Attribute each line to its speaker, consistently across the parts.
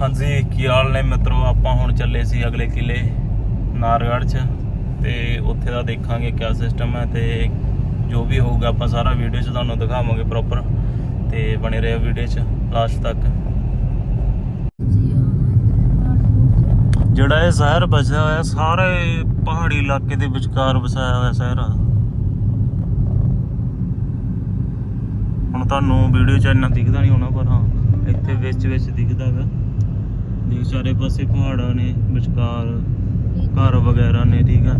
Speaker 1: ਹਾਂਜੀ, ਕੀ ਹਾਲ ਨੇ ਮਿੱਤਰੋ? ਆਪਾਂ ਹੁਣ ਚੱਲੇ ਸੀ ਅਗਲੇ ਕਿਲੇ ਨਾਰਗੜ੍ਹ ਚ ਤੇ ਉੱਥੇ ਦਾ ਦੇਖਾਂਗੇ ਕਿਆ ਸਿਸਟਮ ਹੈ ਤੇ ਜੋ ਵੀ ਹੋਊਗਾ ਆਪਾਂ ਸਾਰਾ ਵੀਡੀਓ ਚ ਤੁਹਾਨੂੰ ਦਿਖਾਵਾਂਗੇ ਪ੍ਰੋਪਰ ਤੇ ਬਣੇ ਰਹੋ ਵੀਡੀਓ ਚ ਲਾਸਟ ਤੱਕ। ਜਿਹੜਾ ਇਹ ਸ਼ਹਿਰ ਬਸਿਆ ਹੋਇਆ, ਸਾਰੇ ਪਹਾੜੀ ਇਲਾਕੇ ਦੇ ਵਿਚਕਾਰ ਵਸਾਇਆ ਹੋਇਆ ਸ਼ਹਿਰ ਆ। ਹੁਣ ਤੁਹਾਨੂੰ ਵੀਡੀਓ ਚ ਇੰਨਾ ਦਿਖਦਾ ਨਹੀਂ ਹੋਣਾ ਪਰ ਹਾਂ, ਇੱਥੇ ਵਿੱਚ ਵਿੱਚ ਦਿਖਦਾ ਹੈਗਾ ਦੇਖ ਚਾਰੇ ਪਾਸੇ ਪਹਾੜਾਂ ਨੇ ਵਿਚਕਾਰ ਘਰ ਵਗੈਰਾ ਨੇ ਠੀਕ ਆ।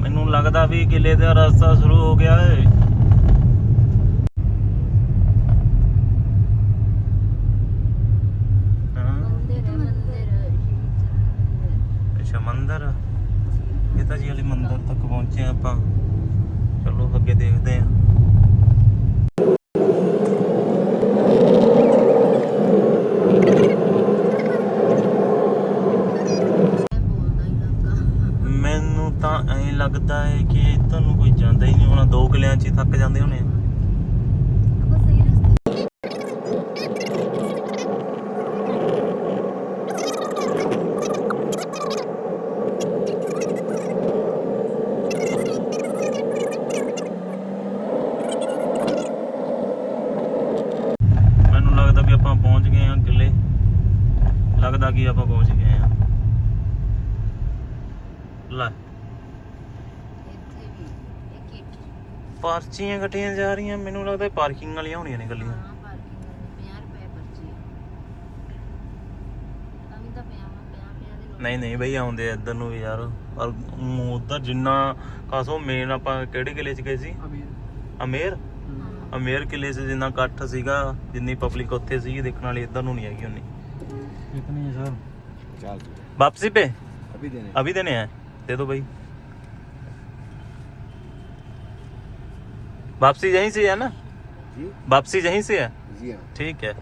Speaker 1: ਮੈਨੂੰ ਲੱਗਦਾ ਵੀ ਕਿਲੇ ਦਾ ਰਸਤਾ ਸ਼ੁਰੂ ਹੋ ਗਿਆ ਏ। ਹਾਂ, ਅੱਛਾ ਮੰਦਿਰ। ਆ। ਇਹ ਤਾਂ ਜੀ ਵਾਲੇ ਮੰਦਿਰ ਤੱਕ ਪਹੁੰਚੇ ਹਾਂ ਆਪਾਂ। ਚਲੋ ਅੱਗੇ ਦੇਖਦੇ ਆਂ
Speaker 2: ਬੋਲਦਾ ਹੀ ਲੱਗਾ
Speaker 1: ਮੈਨੂੰ ਤਾਂ ਐਂ ਲੱਗਦਾ ਹੈ ਕਿ ਤੁਹਾਨੂੰ ਕੋਈ ਜਾਂਦਾ ਹੀ ਨਹੀਂ ਹੋਣਾ। ਦੋ ਕਿਲਿਆਂ 'ਚ ਹੀ ਥੱਕ ਜਾਂਦੇ ਹੋਣੇ ਆ।
Speaker 2: ਆਪਾਂ ਸਹੀ ਰਸਤੇ
Speaker 1: ਮੈਨੂੰ ਲੱਗਦਾ ਵੀ ਆਪਾਂ ਪਹੁੰਚ ਗਏ ਹਾਂ ਕਿਲੇ ਲੱਗਦਾ ਕਿ ਆਪਾਂ ਪਹੁੰਚ ਗਏ ਹਾਂ ਲੈ
Speaker 2: ਇੱਥੇ ਵੀ ਇੱਕ ਇੱਕ
Speaker 1: ਪਰਚੀਆਂ ਕੱਟੀਆਂ ਜਾ ਰਹੀਆਂ ਮੈਨੂੰ ਲੱਗਦਾ ਪਾਰਕਿੰਗ ਵਾਲੀਆਂ ਹੋਣੀਆਂ ਨੇ ਗੱਲੀਆਂ
Speaker 2: ਹਾਂ ਪਾਰਕਿੰਗ 50 ਰੁਪਏ ਪਰਚੀ ਤਾਂ ਵੀ ਤਾਂ ਪਿਆ ਵਾ 50 50 ਦੇ ਲੋਕ
Speaker 1: ਨਹੀਂ ਨਹੀਂ ਬਈ ਆਉਂਦੇ ਆ ਇੱਧਰ ਨੂੰ ਵੀ ਯਾਰ ਪਰ ਉਧਰ ਜਿੰਨਾ ਕਾਸੋ ਮੇਨ ਆਪਾਂ ਕਿਹੜੇ ਕਿਲੇ 'ਚ ਗਏ ਸੀ ਅਮੇਰ ਅਮੇਰ ਕਿਲੇ 'ਚ ਜਿੰਨਾ ਇਕੱਠ ਸੀਗਾ ਜਿੰਨੀ ਪਬਲਿਕ ਉੱਥੇ ਸੀ ਦੇਖਣ ਵਾਲੀ ਇੱਧਰ ਨੂੰ ਨਹੀਂ ਹੈਗੀ ਉਨੀ
Speaker 3: कितनी है सर
Speaker 4: चार
Speaker 1: वापसी पे
Speaker 4: अभी देने
Speaker 1: अभी देने हैं दे दो भाई वापसी यहीं से है ना
Speaker 4: जी
Speaker 1: वापसी यहीं से है
Speaker 4: जी हाँ
Speaker 1: ठीक है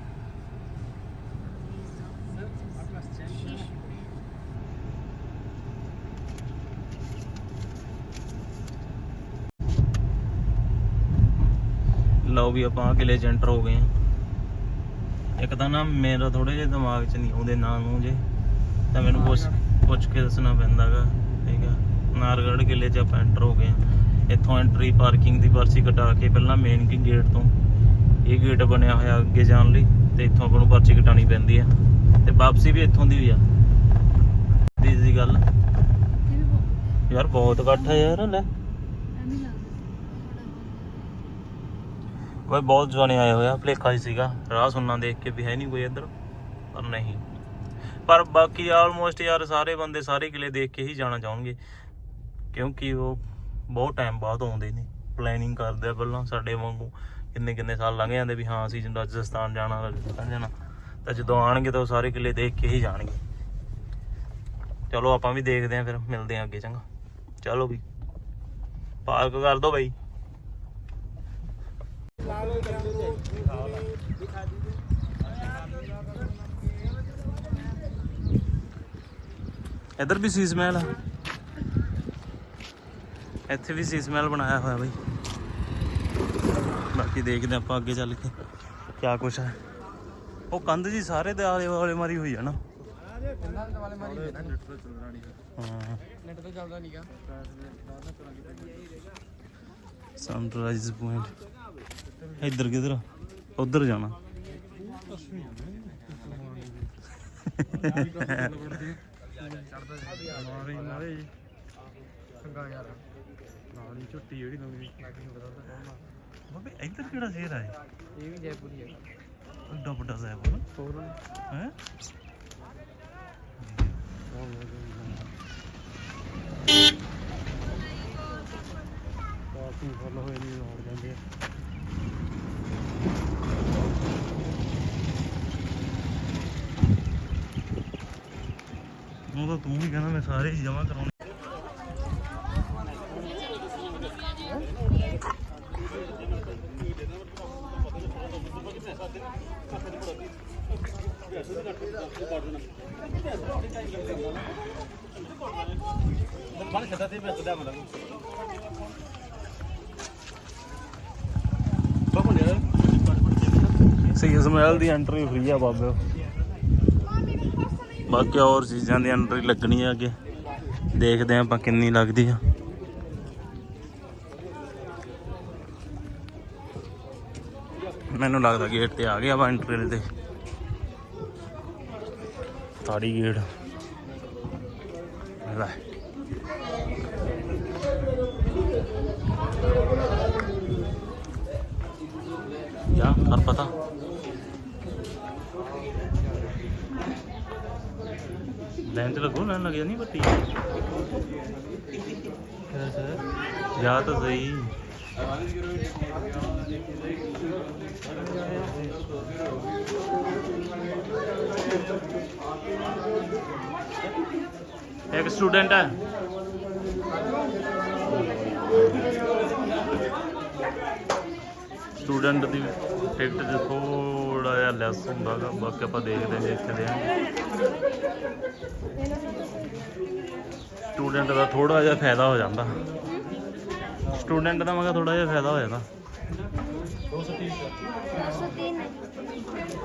Speaker 1: ਲਓ ਵੀ ਆਪਾਂ ਕਿਲੇ ਚ enter ਹੋ ਗਏ ਹਾਂ ਇੱਕ ਤਾਂ ਨਾ ਮੇਰਾ ਥੋੜੇ ਜਿਹਾ ਦਿਮਾਗ 'ਚ ਨਹੀਂ ਆਉਂਦੇ ਨਾਮ ਨੂੰ ਜੇ ਤਾਂ ਮੈਨੂੰ ਪੁੱਛ ਪੁੱਛ ਕੇ ਦੱਸਣਾ ਪੈਂਦਾਗਾ ਠੀਕ ਆ ਨਾਰਗੜ੍ਹ ਕਿਲੇ 'ਚ ਆਪਾਂ ਐਂਟਰ ਹੋ ਗਏ ਹਾਂ ਇੱਥੋਂ ਐਂਟਰੀ ਪਾਰਕਿੰਗ ਦੀ ਪਰਚੀ ਕਟਾ ਕੇ ਪਹਿਲਾਂ ਮੇਨ ਕੀ ਗੇਟ ਤੋਂ। ਇਹ ਗੇਟ ਬਣਿਆ ਹੋਇਆ ਅੱਗੇ ਜਾਣ ਲਈ ਤੇ ਇੱਥੋਂ ਆਪਾਂ ਨੂੰ ਪਰਚੀ ਕਟਾਣੀ ਪੈਂਦੀ ਆ। ਤੇ ਵਾਪਸੀ ਵੀ ਇੱਥੋਂ ਦੀ ਹੋਈ ਆ। ਦੀ ਦੀ ਗੱਲ। ਯਾਰ ਬਹੁਤ ਇਕੱਠ ਹੈ ਯਾਰ ਲੈ। ਓਏ ਬਹੁਤ ਜਣੇ ਆਏ ਹੋਇਆ ਭਲੇਖਾ ਹੀ ਸੀਗਾ। ਰਾਹ ਸੁਣਨਾ ਦੇਖ ਕੇ ਵੀ ਹੈ ਨਹੀਂ ਕੋਈ ਇੱਧਰ, ਪਰ ਨਹੀਂ। ਪਰ ਬਾਕੀ ਆਲਮੋਸਟ ਯਾਰ ਸਾਰੇ ਬੰਦੇ ਸਾਰੇ ਕਿਲੇ ਦੇਖ ਕੇ ਹੀ ਜਾਣਾ ਚਾਹਣਗੇ। ਕਿਉਂਕਿ ਉਹ ਬਹੁਤ ਟਾਈਮ ਬਾਅਦ ਆਉਂਦੇ ਨੇ। ਪਲੈਨਿੰਗ ਕਰਦੇ ਆ ਪਹਿਲਾਂ ਸਾਡੇ ਵਾਂਗੂ। ਕਿੰਨੇ ਕਿੰਨੇ ਸਾਲ ਲੰਘ ਜਾਂਦੇ ਵੀ ਹਾਂ, ਅਸੀਂ ਰਾਜਸਥਾਨ ਜਾਣਾ ਰਾਜਸਥਾਨ ਜਾਣਾ। ਤਾਂ ਜਦੋਂ ਆਣਗੇ ਤਾਂ ਉਹ ਸਾਰੇ ਕਿਲੇ ਦੇਖ ਕੇ ਹੀ ਜਾਣਗੇ। ਚਲੋ ਆਪਾਂ ਵੀ ਦੇਖਦੇ ਆਂ ਫਿਰ, ਮਿਲਦੇ ਆਂ ਅੱਗੇ, ਚੰਗਾ। ਚਲੋ ਵੀ। ਪਾਰਕ ਕਰ ਦੋ ਬਾਈ। ਇੱਧਰ ਵੀ ਸੀਸ ਮਹਿਲ ਆ। ਇੱਥੇ ਵੀ ਸੀਸ ਮਹਿਲ ਬਣਾਇਆ ਹੋਇਆ ਬਈ। ਬਾਕੀ ਦੇਖਦੇ ਆਪਾਂ ਅੱਗੇ ਚੱਲ ਕੇ ਕੀ ਕੁਛ ਹੈ। ਉਹ ਕੰਧ ਜੀ ਸਾਰੇ ਦੇ ਆਲੇ ਵਾਲੇ ਮਾਰੀ ਹੋਈ ਹੈ
Speaker 3: ਨਾ।
Speaker 1: ਸਨਰਾਈਜ਼ ਪੁਆਇੰਟ ਇੱਧਰ ਕਿਧਰ? ਉੱਧਰ ਜਾਣਾ।
Speaker 3: ਚੜਦਾ ਮਾਰੇ ਮਾਰੇ। ਚੰਗਾ ਯਾਰ। ਹੀ ਝੁੱਟੀ ਜਿਹੜੀ ਨਵੀਂ ਲੱਗੀ ਪਤਾ ਤਾਂ ਕੌਣ ਆ।
Speaker 1: ਬਾਬੇ ਇੱਧਰ ਕਿਹੜਾ ਸ਼ੇਰ ਆ
Speaker 3: ਇਹ? ਵੀ ਜੈਪੁਰੀ ਹੈ
Speaker 1: ਵੱਡਾ ਵੱਡਾ ਸਾਹਿਬ ਹੈ
Speaker 3: ਹੋਰ?
Speaker 1: ਹੈ?
Speaker 3: ਕਾਫੀ ਫੁੱਲ ਹੋਏ ਨਹੀਂ ਹੋਰ ਜਾਂਦੇ
Speaker 1: ਉਹ ਤਾਂ ਤੂੰ ਵੀ ਕਹਿੰਦਾ ਮੈਂ ਸਾਰੇ ਜਮਾ ਕਰਾਉਣੇ। ਦਾ। ਮਤਲਬ ਸਮੈਲ ਦੀ ਐਂਟਰੀ ਫ੍ਰੀ ਆ ਬਾਬੇ। ਬਾਕੀ ਹੋਰ ਚੀਜ਼ਾਂ ਦੀ ਐਂਟਰੀ ਲੱਗਣੀ ਆ ਅੱਗੇ। ਦੇਖਦੇ ਆਪਾਂ ਕਿੰਨੀ ਲੱਗਦੀ ਆ। ਮੈਨੂੰ ਲੱਗਦਾ ਗੇਟ ਤੇ ਆ ਗਿਆ ਵਾ ਐਂਟਰੀ ਤੇ। ਤਾੜੀ ਗੇਟ ਲੈ। ਜਾ ਕਰ ਪਤਾ ਲੈਣ ਤੇ ਲੱਗੂ ਲੈਣ ਲੱਗਿਆ ਨਹੀਂ ਬੱਤੀ ਜਾ ਤਾਂ ਸਹੀ ਇੱਕ ਸਟੂਡੈਂਟ ਹੈ ਸਟੂਡੈਂਟ ਦੀ ਟਿਕਟ 'ਚ ਥੋੜਾ ਜਿਹਾ ਲੈਸ ਹੁੰਦਾ ਗਾ ਬਾਕੀ ਆਪਾਂ ਦੇਖਦੇ ਹਾਂ ਦੇਖਦੇ ਹਾਂ। ਸਟੂਡੈਂਟ ਦਾ ਥੋੜਾ ਜਿਹਾ ਫਾਇਦਾ ਹੋ ਜਾਂਦਾ। ਸਟੂਡੈਂਟ ਦਾ ਮਗਾ ਥੋੜਾ ਜਿਹਾ ਫਾਇਦਾ ਹੋ ਜਾਂਦਾ।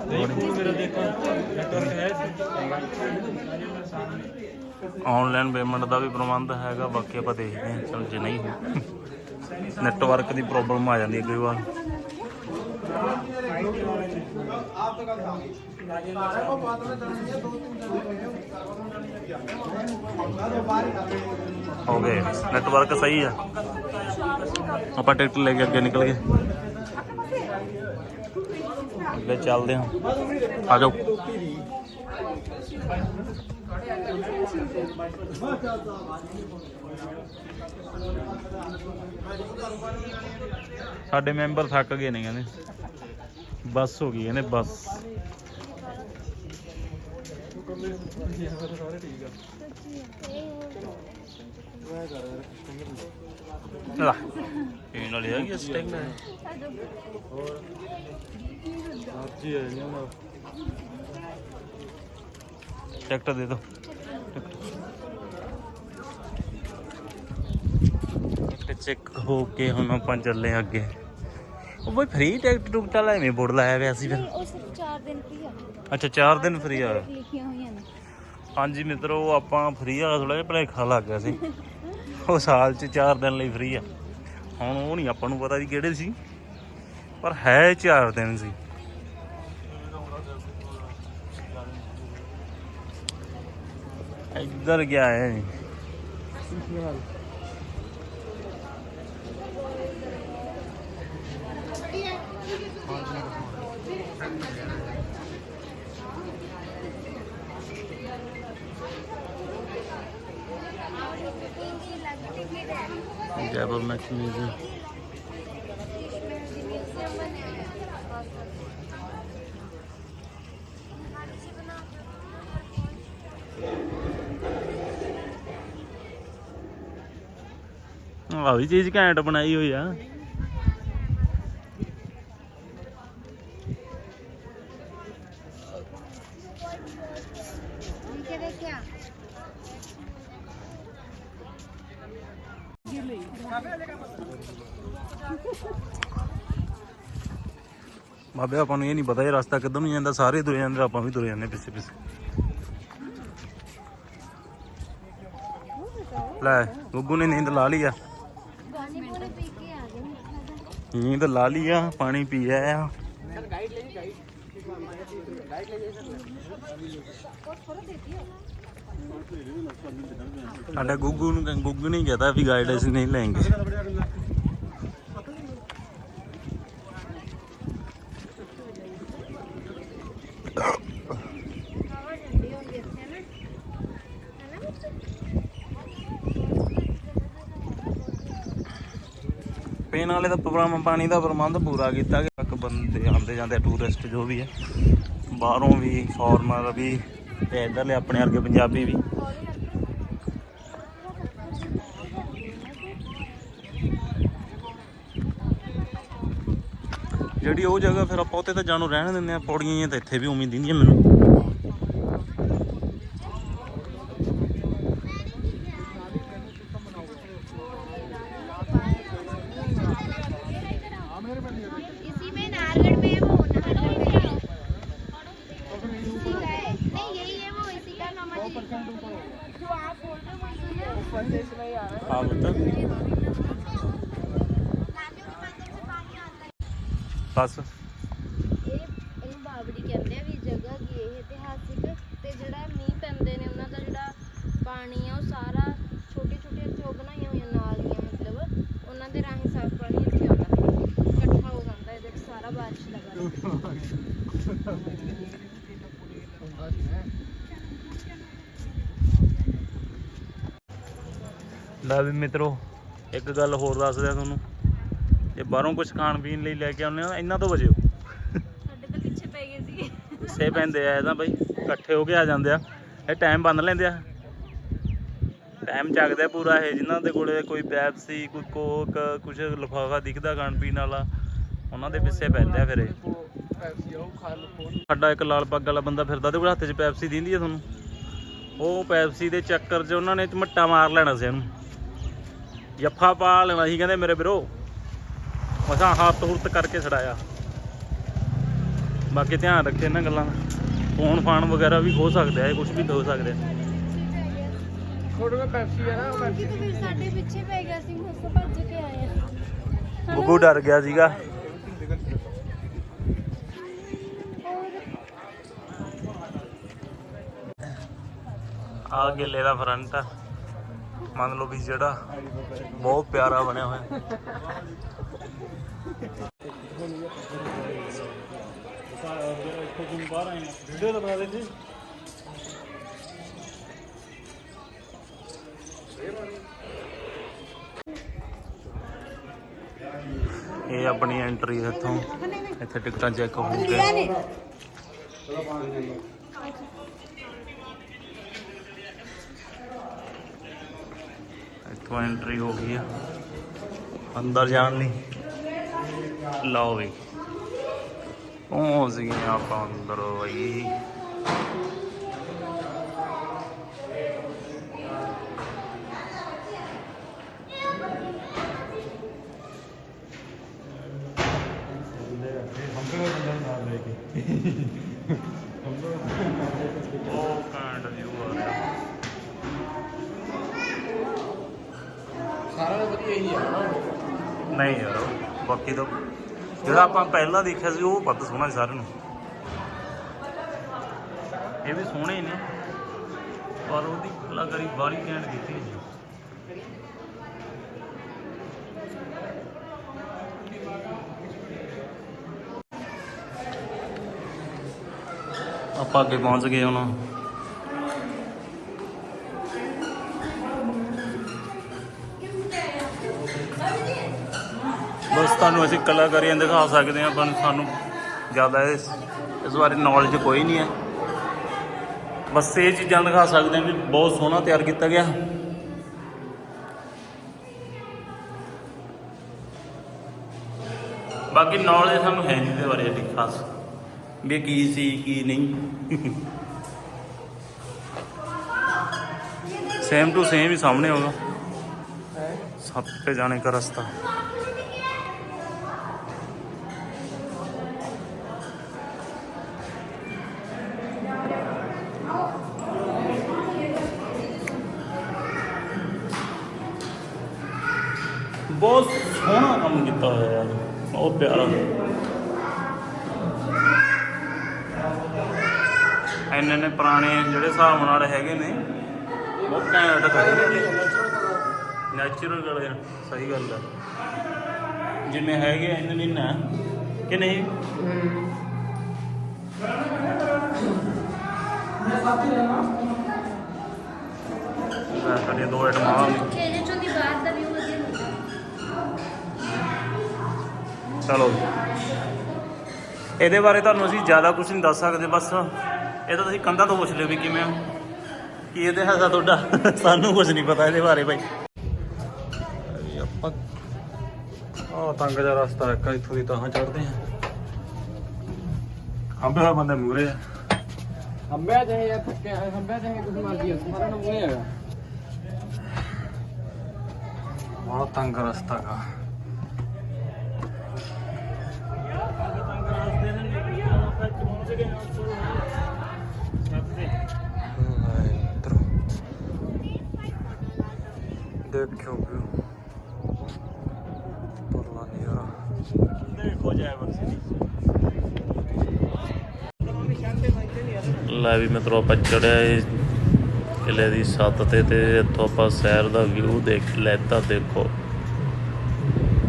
Speaker 2: 203
Speaker 3: ਮੇਰਾ ਦੇਖੋ ਨੈਟਵਰਕ ਹੈ
Speaker 1: ਆਨਲਾਈਨ ਪੇਮੈਂਟ ਦਾ ਵੀ ਪ੍ਰਬੰਧ ਹੈਗਾ, ਬਾਕੀ ਆਪਾਂ ਦੇਖਦੇ ਹਾਂ, ਚਲ ਜੇ ਨਹੀਂ ਨੈਟਵਰਕ ਦੀ ਪ੍ਰੋਬਲਮ ਆ ਜਾਂਦੀ ਹੈ ਕਈ ਵਾਰ। ਹੋ ਗਏ ਨੈਟਵਰਕ ਸਹੀ ਆ ਆਪਾਂ ਟਿਕਟ ਲੈ ਕੇ ਅੱਗੇ ਨਿਕਲ ਗਏ। ਅੱਗੇ ਚੱਲਦੇ ਹਾਂ। ਆ ਜਾਓ। ਸਾਡੇ ਮੈਂਬਰ ਥੱਕ ਗਏ ਨੇ ਕਹਿੰਦੇ। ਬੱਸ ਹੋ ਗਈ ਕਹਿੰਦੇ ਬੱਸ। ਲਾ ਇਹ ਨਾਲ ਹੈਗੀ ਆ ਸਟੈਂਗ
Speaker 3: ਅੱਜ ਹੀ ਹੈ ਨਹੀਂ ਨਾ
Speaker 1: ਟਿਕਟ ਦੇ ਦੋ। ਟਿਕਟ ਚੈੱਕ ਹੋ ਕੇ ਹੁਣ ਆਪਾਂ ਚੱਲੇ ਹਾਂ ਅੱਗੇ। ਉਹ ਬਈ ਫ੍ਰੀ ਟਿਕਟ ਟੁਕਟ ਐਵੇਂ ਬੋਰਡ ਲਾਇਆ ਹੋਇਆ ਸੀ ਫਿਰ।
Speaker 2: ਉਹ ਸਿਰਫ 4 ਦਿਨ ਕੀ ਆ।
Speaker 1: ਅੱਛਾ 4 ਦਿਨ ਫ੍ਰੀ ਆ।
Speaker 2: ਲਿਖੀਆਂ ਹੋਈਆਂ ਨੇ।
Speaker 1: ਹਾਂਜੀ ਮਿੱਤਰੋ ਆਪਾਂ ਫ੍ਰੀ ਵਾਲਾ ਥੋੜਾ ਜਿਹਾ ਭਲੇਖਾ ਲੱਗ ਗਿਆ ਸੀ। ਉਹ ਸਾਲ 'ਚ 4 ਦਿਨ ਲਈ ਫ੍ਰੀ ਆ। ਹੁਣ ਉਹ ਨਹੀਂ ਆਪਾਂ ਨੂੰ ਪਤਾ ਵੀ ਕਿਹੜੇ ਸੀ। ਪਰ ਹੈ 4 ਦਿਨ ਸੀ। ਇੱਧਰ ਗਿਆ ਹੈ ਜੈਪੁਰ ਮੈਕਸ ਮਿਊਜ਼ੀਅਮ ਆ ਚੀਜ਼ ਘੈਂਟ ਬਣਾਈ ਹੋਈ ਆ। ਬਾਬੇ, ਆਪਾਂ ਨੂੰ ਇਹ ਨਹੀਂ ਪਤਾ ਇਹ ਰਸਤਾ ਕਿੱਧਰ ਨੂੰ ਜਾਂਦਾ, ਸਾਰੇ ਤੁਰੇ ਜਾਂਦੇ, ਆਪਾਂ ਵੀ ਤੁਰੇ ਜਾਂਦੇ ਪਿੱਛੇ ਪਿੱਛੇ। ਲੈ, ਗੁੱਗੂ ਨੇ ਨੀਂਦ ਲਾ ਲਈ ਆ।
Speaker 2: गए
Speaker 1: ਨੀਂਦ ਲਾ ਲਈ ਆ, ਪਾਣੀ ਪੀ ਆ। ਸਾਡਾ ਗੁੱਗੂ ਨੂੰ ਕਹਿ- ਗੁੱਗੂ ਨਹੀਂ ਕਹਤਾ ਵੀ ਗਾਈਡ ਅਸੀਂ ਨਹੀਂ ਲੈਂਗੇ ਪੀਣ ਵਾਲੇ ਦਾ ਪ੍ਰੋਗਰਾਮ, ਪਾਣੀ ਦਾ ਪ੍ਰਬੰਧ ਪੂਰਾ ਕੀਤਾ ਗਿਆ। ਇੱਕ ਬੰਦੇ ਆਉਂਦੇ ਜਾਂਦੇ ਟੂਰਿਸਟ ਜੋ ਵੀ ਹੈ ਬਾਹਰੋਂ ਵੀ ਫੋਰਨਰ ਵੀ ਤੇ ਇੱਧਰਲੇ ਆਪਣੇ ਵਰਗੇ ਪੰਜਾਬੀ ਵੀ। ਜਿਹੜੀ ਉਹ ਜਗ੍ਹਾ ਫਿਰ ਆਪਾਂ ਉੱਥੇ ਤਾਂ ਜਾਣੂ ਰਹਿਣ ਦਿੰਦੇ ਆ, ਪੌੜੀਆਂ ਜਿਹੀਆਂ ਤਾਂ ਇੱਥੇ ਵੀ ਉਮੀਦ ਦਿੰਦੀਆਂ ਮੈਨੂੰ।
Speaker 2: ਆ ਮਿੱਤਰ ਬਸ।
Speaker 1: ਲੈ ਵੀ ਮਿੱਤਰੋ ਇੱਕ ਗੱਲ ਹੋਰ ਦੱਸ ਦਿਆਂ ਤੁਹਾਨੂੰ। ਜੇ ਬਾਹਰੋਂ ਕੁਝ ਖਾਣ ਪੀਣ ਲਈ ਲੈ ਕੇ ਆਉਂਦੇ ਹੋ ਇਹਨਾਂ ਤੋਂ ਬਚਿਓ।
Speaker 2: ਸਾਡੇ ਤਾਂ ਪਿੱਛੇ ਪੈ ਗਏ ਸੀ।
Speaker 1: ਸੇ ਪੈਂਦੇ ਆ ਇਹਦਾ ਬਈ ਇਕੱਠੇ ਹੋ ਕੇ ਆ ਜਾਂਦੇ ਆ। ਇਹ ਟਾਈਮ ਬੰਨ ਲੈਂਦੇ ਆ। ਟਾਈਮ ਚੱਕਦੇ ਪੂਰਾ ਇਹ ਜਿਨ੍ਹਾਂ ਦੇ ਕੋਲੇ ਕੋਈ ਪੈਪਸੀ ਕੋਈ ਕੋਕ ਕੁਝ ਲਿਫਾਫਾ ਦਿਖਦਾ ਖਾਣ ਪੀਣ ਵਾਲਾ ਉਹਨਾਂ ਦੇ ਪਿੱਛੇ ਪੈਂਦੇ ਆ ਫਿਰ ਇਹ। ਸਾਡਾ ਇੱਕ ਲਾਲ ਪੱਗ ਵਾਲਾ ਬੰਦਾ ਫਿਰਦਾ ਤੇ ਕੋਲ ਹੱਥ 'ਚ ਪੈਪਸੀ ਦਿੰਦੀ ਆ ਤੁਹਾਨੂੰ। ਉਹ ਪੈਪਸੀ ਦੇ ਚੱਕਰ 'ਚ ਉਹਨਾਂ ਨੇ ਝਮੱਟਾ ਮਾਰ ਲੈਣਾ ਸੀ ਇਹਨੂੰ। ਜੱਫਾ ਪਾ ਲੈਣਾ ਸੀ ਕਹਿੰਦੇ ਮੇਰੇ ਵੀਰੋ। ਮਸਾਂ ਹੱਥ ਹੁਰਤ ਕਰਕੇ ਛੜਾਇਆ ਬਾਕੀ ਧਿਆਨ ਰੱਖੇ ਇਹਨਾਂ ਗੱਲਾਂ ਦਾ। ਫੋਨ ਫਾਨ ਵਗੈਰਾ ਵੀ ਹੋ ਸਕਦੇ ਇਹ ਕੁਝ ਵੀ ਹੋ ਸਕਦੇ ਆ।
Speaker 3: ਥੋੜੇ ਕੋਲ ਪੈਪਸੀ ਹੈ ਨਾ ਉਹ
Speaker 2: ਕਿਉਂਕਿ
Speaker 3: ਪੈਪਸੀ
Speaker 2: ਤਾਂ ਫਿਰ ਸਾਡੇ ਪਿੱਛੇ ਪੈ ਗਿਆ ਸੀ ਮੁੱਸ ਭੱਜ ਕੇ ਆਏ ਆ।
Speaker 1: ਗੁੱਗੂ ਡਰ ਗਿਆ ਸੀਗਾ। ਆ ਗਿੱਲੇ ਦਾ ਫਰੰਟ ਆ। ਮੰਨ ਲਓ ਵੀ ਜਿਹੜਾ ਬਹੁਤ ਪਿਆਰਾ ਬਣਿਆ ਹੋਇਆ। ਵੀਡੀਓ ਤਾਂ ਬਣਾ ਦੇ ਇਹ ਆਪਣੀ ਐਂਟਰੀ ਇੱਥੋਂ, ਇੱਥੇ ਟਿਕਟਾਂ ਚੈੱਕ ਹੋ ਕੇ ਇੱਥੋਂ ਐਂਟਰੀ ਹੋ ਗਈ ਆ ਅੰਦਰ ਜਾਣ ਲਈ ਲਓ ਵੀ ਪਹੁੰਚ ਗਏ ਆਪਾਂ ਅੰਦਰ ਬਈ ਉਹ ਨਹੀਂ ਯਾਰ, ਬਾਕੀ ਤਾਂ ਜਿਹੜਾ ਆਪਾਂ ਪਹਿਲਾਂ ਦੇਖਿਆ ਸੀ, ਉਹ ਵੱਧ ਸੋਹਣਾ ਸੀ ਸਾਰਿਆਂ ਨੂੰ। ਇਹ ਵੀ ਸੋਹਣੇ ਨੇ। ਪਰ ਉਹਦੀ ਕਲਾਕਾਰੀ ਬਾਹਲੀ ਘੈਂਟ ਕੀਤੀ ਹੈ। ਜੀ ਆਪਾਂ ਅੱਗੇ ਪਹੁੰਚ ਗਏ ਹੁਣ। ਤੁਹਾਨੂੰ ਅਸੀਂ ਕਲਾਕਾਰੀਆਂ ਦਿਖਾ ਸਕਦੇ ਹਾਂ ਪਰ ਸਾਨੂੰ ਜ਼ਿਆਦਾ ਇਸ ਇਸ ਬਾਰੇ ਨੌਲੇਜ ਕੋਈ ਨਹੀਂ ਹੈ ਬਸ ਇਹ ਚੀਜ਼ਾਂ ਦਿਖਾ ਸਕਦੇ ਹਾਂ ਵੀ ਬਹੁਤ ਸੋਹਣਾ ਤਿਆਰ ਕੀਤਾ ਗਿਆ ਬਾਕੀ ਨੌਲੇਜ ਸਾਨੂੰ ਹੈ ਨਹੀਂ ਇਹਦੇ ਬਾਰੇ ਏਡੀ ਖਾਸ ਵੀ ਇਹ ਕੀ ਸੀ ਕੀ ਨਹੀਂ ਸੇਮ ਟੂ ਸੇਮ ਹੀ ਸਾਹਮਣੇ ਹੋਗਾ ਸੱਤ पे जाने का रास्ता ਬਹੁਤ ਪਿਆਰਾ। ਇੰਨੇ ਨੇ ਪੁਰਾਣੇ ਜਿਹੜੇ ਹਿਸਾਬ ਨਾਲ ਹੈਗੇ ਨੇ ਬਹੁਤ ਘੈਂਟ ਨੇ। ਨੈਚੁਰਲ ਗੱਲ ਆ ਸਹੀ ਗੱਲ ਆ। ਜਿੰਨੇ ਹੈਗੇ ਆ, ਇੰਨੇ ਨਹੀਂ ਨਾ ਕਿ ਨਹੀਂ? ਲੈ ਸਾਡੀਆਂ ਦੋ ਆਈਟਮਾਂ ਆ ਗਈਆਂ।
Speaker 2: ਇਹਦੇ ਚੋਂ ਦੀ ਬਾਹਰ
Speaker 1: ਚਲੋ। ਇਹਦੇ ਬਾਰੇ ਤੁਹਾਨੂੰ ਅਸੀਂ ਜ਼ਿਆਦਾ ਕੁਝ ਨਹੀਂ ਦੱਸ ਸਕਦੇ ਬਸ ਇਹ ਤਾਂ ਤੁਸੀਂ ਕੰਧਾਂ ਤੋਂ ਪੁੱਛ ਲਿਓ ਵੀ ਕਿਵੇਂ ਆ। ਕੀ ਇਤਿਹਾਸ ਆ ਤੁਹਾਡਾ? ਸਾਨੂੰ ਕੁਝ ਨਹੀਂ ਪਤਾ ਇਹਦੇ ਬਾਰੇ ਭਾਈ ਆਪਾਂ ਆਹ ਤੰਗ ਜਿਹਾ ਰਸਤਾ ਹੈ ਇੱਥੋਂ ਦੀ ਤਾਂ ਚੜਦੇ ਆ ਅੰਬੇ ਹੋਏ ਬੰਦੇ ਮੂਰੇ ਆ।
Speaker 3: ਹੰਬਿਆ ਚਾਹੇ ਯਾਰ ਥੱਕਿਆ ਹੰਬਿਆ ਚਾਹੇ ਕੁਝ ਮਰਜ਼ੀ ਹੈ ਤੁਹਾਡਾ ਨਾਮ ਨਹੀਂ ਹੈਗਾ।
Speaker 1: ਬਹੁਤ ਤੰਗ ਰਸਤਾ ਦਾ
Speaker 5: ਲੈ ਵੀ ਮਿੱਤਰੋ, ਆਪਾਂ ਚੜਿਆ ਇਹ ਕਿਲੇ ਦੀ ਛੱਤ ਤੇ ਤੇ ਇੱਥੋਂ ਆਪਾਂ ਸ਼ਹਿਰ ਦਾ ਵਿਊ ਦੇਖ ਲੈਤਾ ਦੇਖੋ।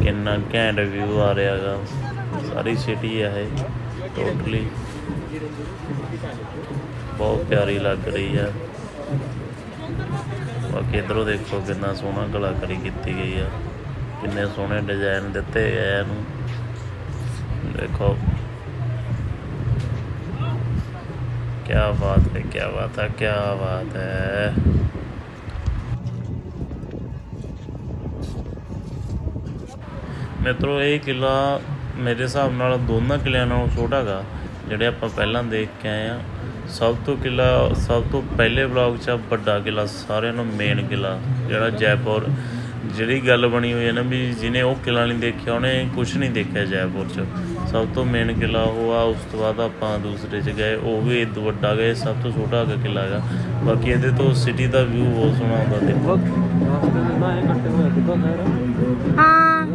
Speaker 5: ਕਿੰਨਾ ਘੈਂਟ ਵਿਊ ਆ ਰਿਹਾ ਹੈਗਾ। ਸਾਰੀ ਸਿਟੀ ਹੈ ਇਹ ਟੋਟਲੀ ਬਹੁਤ ਪਿਆਰੀ ਲੱਗ ਰਹੀ ਆ। ਬਾਕੀ ਇਧਰੋਂ ਦੇਖੋ ਕਿੰਨਾ ਸੋਹਣਾ ਕਲਾਕਾਰੀ ਕੀਤੀ ਗਈ ਆ। ਕਿੰਨੇ ਸੋਹਣੇ ਡਿਜ਼ਾਈਨ ਦਿੱਤੇ ਗਏ ਇਹਨੂੰ। ਦੇਖੋ ਕੀ ਬਾਤ ਹੈ ਕੀ ਬਾਤ ਹੈ ਕੀ ਬਾਤ ਹੈ ਮਿੱਤਰੋ ਇਹ ਕਿਲਾ ਮੇਰੇ ਹਿਸਾਬ ਨਾਲ ਦੋਨਾਂ ਕਿਲਿਆਂ ਨਾਲੋਂ ਛੋਟਾ ਹੈਗਾ ਜਿਹੜੇ ਆਪਾਂ ਪਹਿਲਾਂ ਦੇਖ ਕੇ ਆਏ ਆ ਸਭ ਤੋਂ ਕਿਲਾ ਸਭ ਤੋਂ ਪਹਿਲੇ ਵਲੌਗ 'ਚ ਵੱਡਾ ਕਿਲਾ ਸਾਰਿਆਂ ਨੂੰ ਮੇਨ ਕਿਲਾ ਜਿਹੜਾ ਜੈਪੁਰ ਜਿਹੜੀ ਗੱਲ ਬਣੀ ਹੋਈ ਹੈ ਨਾ ਵੀ ਜਿਨੇ ਉਹ ਕਿਲਾ ਨਹੀਂ ਦੇਖਿਆ ਉਹਨੇ ਕੁਝ ਨਹੀਂ ਦੇਖਿਆ ਜੈਪੁਰ 'ਚ ਸਭ ਤੋਂ ਮੇਨ ਕਿਲਾ ਉਹ ਆ ਉਸ ਤੋਂ ਬਾਅਦ ਆਪਾਂ ਦੂਸਰੇ 'ਚ ਗਏ ਉਹ ਵੀ ਇਦੋਂ ਵੱਡਾ ਗਏ ਸਭ ਤੋਂ ਛੋਟਾ ਹੈਗਾ ਕਿਲਾ ਹੈਗਾ। ਬਾਕੀ ਇਹਦੇ ਤੋਂ ਸਿਟੀ ਦਾ ਵਿਊ ਬਹੁਤ ਸੋਹਣਾ ਆਉਂਦਾ ਦੇਖੋ।
Speaker 1: ਰਾਸਤੇ ਦੇ ਨਾ ਇਹ ਕੱਟੇ ਹੋਏ
Speaker 2: ਹਾਂ।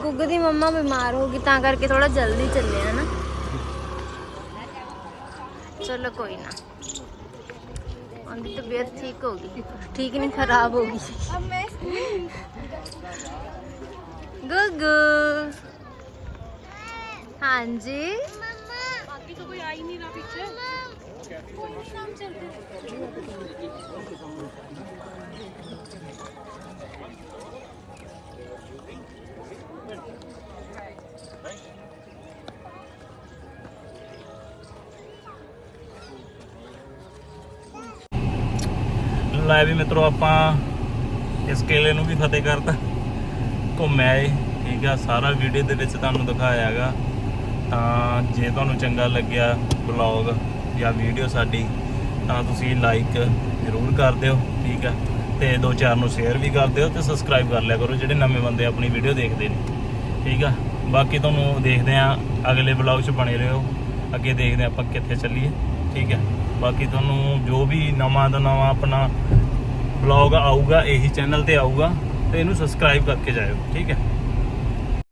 Speaker 2: ਗੁੱਗੂ ਦੀ ਮੰਮਾ ਬਿਮਾਰ ਹੋ ਗਈ, ਤਾਂ ਕਰਕੇ ਥੋੜਾ ਜਲਦੀ ਚੱਲੇ ਆ ਨਾ ਚਲੋ ਕੋਈ ਨਾ। ਉਹਦੀ ਤਬੀਅਤ ਠੀਕ ਹੋ ਗਈ। ਠੀਕ ਨਹੀਂ, ਖਰਾਬ ਹੋ ਗਈ। ਗੁੱਗੂ। ਹਾਂਜੀ? ਬਾਕੀ ਤਾਂ ਕੋਈ ਆ ਹੀ ਨਹੀਂ ਰਹਾ ਪਿੱਛੇ
Speaker 5: ਲੈ ਵੀ ਮਿੱਤਰੋ, ਆਪਾਂ ਇਸ ਕਿਲੇ ਨੂੰ ਵੀ ਫਤਿਹ ਕਰਤਾ। ਘੁੰਮਿਆ ਏ, ਠੀਕ ਆ, ਸਾਰਾ ਵੀਡੀਓ ਦੇ ਵਿੱਚ ਤੁਹਾਨੂੰ ਦਿਖਾਇਆ ਹੈਗਾ ਤਾਂ ਜੇ ਤੁਹਾਨੂੰ ਚੰਗਾ ਲੱਗਿਆ ਬਲੌਗ ਜਾਂ ਵੀਡੀਓ ਸਾਡੀ, ਤਾਂ ਤੁਸੀਂ ਲਾਈਕ ਜ਼ਰੂਰ ਕਰ ਦਿਓ, ਠੀਕ ਆ। ਤੇ ਦੋ ਚਾਰ ਨੂੰ ਸ਼ੇਅਰ ਵੀ ਕਰ ਦਿਓ ਤੇ ਸਬਸਕ੍ਰਾਈਬ ਕਰ ਲਿਆ ਕਰੋ, ਜਿਹੜੇ ਨਵੇਂ ਬੰਦੇ ਆਪਣੀ ਵੀਡੀਓ ਦੇਖਦੇ ਨੇ। ਠੀਕ ਆ? ਬਾਕੀ ਤੁਹਾਨੂੰ ਦੇਖਦੇ ਆ, ਅਗਲੇ ਬਲੌਗ 'ਚ ਬਣੇ ਰਹੋ। ਅੱਗੇ ਦੇਖਦੇ ਹਾਂ ਆਪਾਂ ਕਿੱਥੇ ਚੱਲੀਏ। ਠੀਕ ਹੈ ਬਾਕੀ ਤੁਹਾਨੂੰ ਜੋ ਵੀ ਨਵਾਂ ਦਾ ਨਵਾਂ ਆਪਣਾ ਬਲੌਗ ਆਊਗਾ, ਇਹੀ ਚੈਨਲ ਤੇ ਆਊਗਾ ਤੇ ਇਹਨੂੰ ਸਬਸਕ੍ਰਾਈਬ ਕਰਕੇ ਜਾਇਓ। ਠੀਕ ਹੈ